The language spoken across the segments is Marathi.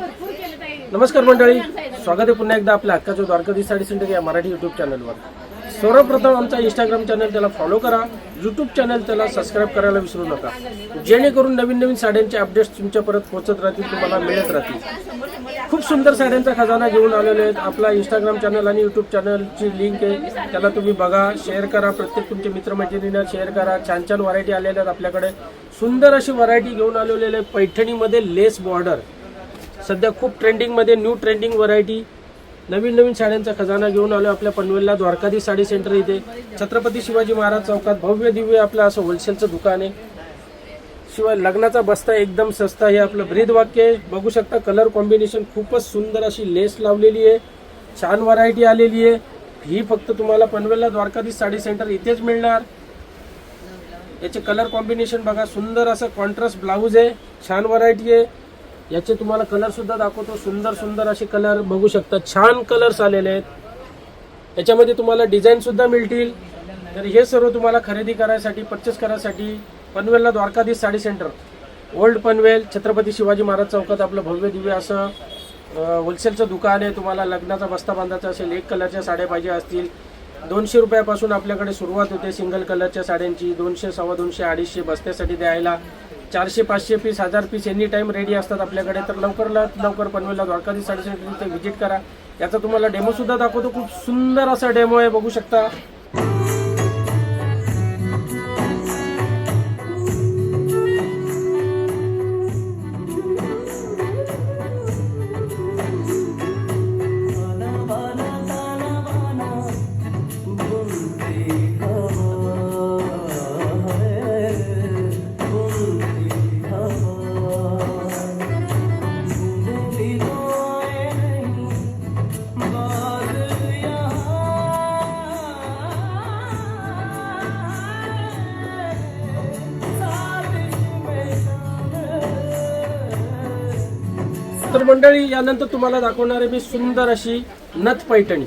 नमस्कार मंडळी. स्वागत आहे पुन्हा एकदा आपल्या हक्काच्या द्वारकाधी साडी सेंटर या मराठी युट्यूब चॅनलवर सर्वप्रथम आमचा इंस्टाग्राम चॅनल त्याला फॉलो करा. यूट्यूब चॅनल त्याला सबस्क्राईब करायला विसरू नका. जेणेकरून नवीन नवीन साड्यांचे अपडेट्स तुमच्या परत पोहोचत राहतील तुम्हाला मिळत राहतील. खूप सुंदर साड्यांचा खजाना घेऊन आलेले आहेत. आपला इंस्टाग्राम चॅनल आणि यूट्यूब चॅनलची लिंक आहे. त्याला तुम्ही बघा शेअर करा. प्रत्येक तुमच्या मित्रमैत्रिणींना शेअर करा. छान छान व्हरायटी आलेल्या आहेत आपल्याकडे. सुंदर अशी व्हरायटी घेऊन आलेले आहे पैठणीमध्ये लेस बॉर्डर सध्या खूप ट्रेंडिंगमध्ये न्यू ट्रेंडिंग व्हरायटी नवीन नवीन साड्यांचा खजाना घेऊन आलो आपल्या पनवेलला. द्वारकाधी साडी सेंटर इथे. छत्रपती शिवाजी महाराज चौकात भव्य दिव्य आपलं असं होलसेलचं दुकान आहे. शिवाय लग्नाचा बस्ता एकदम सस्ता हे आपलं ब्रीद वाक्य आहे. बघू शकता कलर कॉम्बिनेशन खूपच सुंदर अशी लेस लावलेली आहे. छान व्हरायटी आलेली आहे. ही फक्त तुम्हाला पनवेलला द्वारकाधी साडी सेंटर इथेच मिळणार. याचे कलर कॉम्बिनेशन बघा. सुंदर असं कॉन्ट्रास्ट ब्लाऊज आहे. छान व्हरायटी आहे. याचे तुम्हाला कलर सुद्धा दाखवतो. सुंदर सुंदर असे कलर बघू शकता. छान कलर्स आलेले आहेत. याच्यामध्ये तुम्हाला डिझाईन सुद्धा मिळतील. तर हे सर्व तुम्हाला खरेदी करायसाठी परचेस करायसाठी पनवेलला द्वारकाधीश साडी सेंटर ओल्ड पनवेल छत्रपती शिवाजी महाराज चौकात आपलं भव्य दिव्य असं होलसेलचं दुकान आहे. तुम्हाला लग्नाचा बस्ता बांधायचा असेल एक कलरच्या साड्या पाहिजे असतील. दोनशे रुपयापासून आपल्याकडे सुरुवात होते सिंगल कलरच्या साड्यांची. दोनशे सव्वा दोनशे अडीचशे बस्त्यासाठी द्यायला. चारशे पाचशे पीस हजार पीस एनी टाईम रेडी असतात आपल्याकडे. तर लवकरात लवकर पनवेलला द्वारकाधी साडी सेंटर इथे व्हिजिट करा. याचा तुम्हाला डेमो सुद्धा दाखवतो. खूप सुंदर असा डेमो आहे. बघू शकता. तर मंडळी यानंतर तुम्हाला दाखवणार आहे मी सुंदर अशी नथ पैठणी.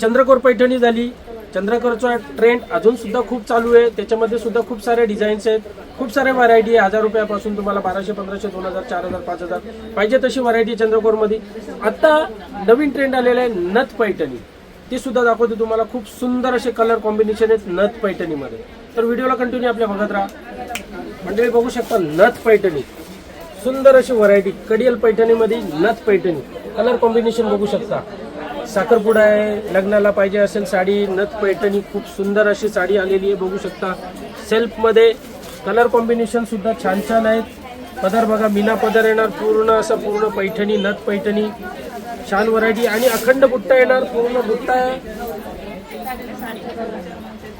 चंद्रकोर पैठणी झाली. चंद्रकोरचा ट्रेंड अजून सुद्धा खूप चालू आहे. त्याच्यामध्ये सुद्धा खूप सारे डिझाईन्स आहेत. खूप सारे व्हरायटी आहे. हजार रुपयापासून तुम्हाला बाराशे पंधराशे दोन हजार चार हजार पाच हजार पाहिजे तशी व्हरायटी चंद्रकोरमध्ये. आता नवीन ट्रेंड आलेला आहे नथ पैठणी. ती सुद्धा दाखवते तुम्हाला. खूप सुंदर असे कलर कॉम्बिनेशन आहेत नथ पैठणीमध्ये. तर व्हिडिओला कंटिन्यू आपल्या बघत राहा. मंडळी बघू शकता नथ पैठणी. सुंदर अशी व्हरायटी कडियल पैठणीमध्ये नथ पैठणी. कलर कॉम्बिनेशन बघू शकता. साखरपुडा आहे लग्नाला पाहिजे असेल साडी नथ पैठणी खूप सुंदर अशी साडी आलेली आहे बघू शकता. सेल्फमध्ये कलर कॉम्बिनेशन सुद्धा छान छान आहेत. पदर बघा मीना पदर येणार पूर्ण असं पूर्ण पैठणी नथ पैठणी. छान व्हरायटी आणि अखंड बुट्टा येणार पूर्ण बुट्टा आहे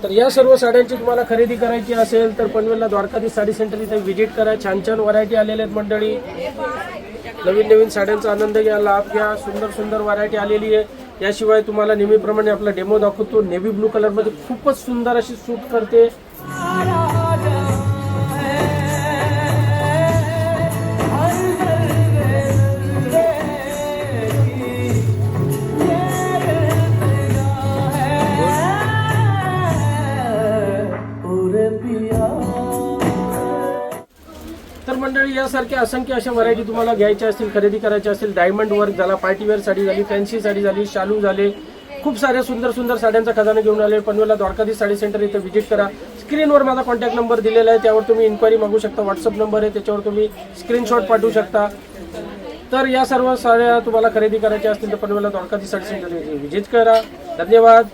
तर या सर्व साड्यांची तुम्हाला खरेदी करायची असेल तर पनवेलला द्वारकाधी साडी सेंटर इथे व्हिजिट करा. छान छान व्हरायटी आलेल्या आहेत मंडळी. नवीन नवीन साड्यांचा आनंद घ्या लाभ घ्या. सुंदर सुंदर व्हरायटी आलेली आहे. याशिवाय तुम्हाला नेहमीप्रमाणे आपला डेमो दाखवतो. नेव्ही ब्लू कलरमध्ये खूपच सुंदर अशी सूट करते. मंडळी यासारख्या असंख्य अशा व्हरायटी तुम्हाला घ्यायच्या असतील खरेदी करायच्या असतील. डायमंड वर्क झाला पार्टीवेअर साडी झाली फॅन्सी साडी झाली शालू झाले. खूप साऱ्या सुंदर सुंदर साड्यांचा खजाना घेऊन आले. पनवेला द्वारकाधी साडी सेंटर इथे व्हिजिट करा. स्क्रीनवर माझा कॉन्टॅक्ट नंबर दिलेला आहे. त्यावर तुम्ही इन्क्वायरी मागू शकता. व्हॉट्सअप नंबर आहे. त्याच्यावर तुम्ही स्क्रीनशॉट पाठवू शकता. तर या सर्व साड्या तुम्हाला खरेदी करायच्या असतील तर पनवेला द्वारकाधी साडी सेंटर इथे व्हिजिट करा. धन्यवाद.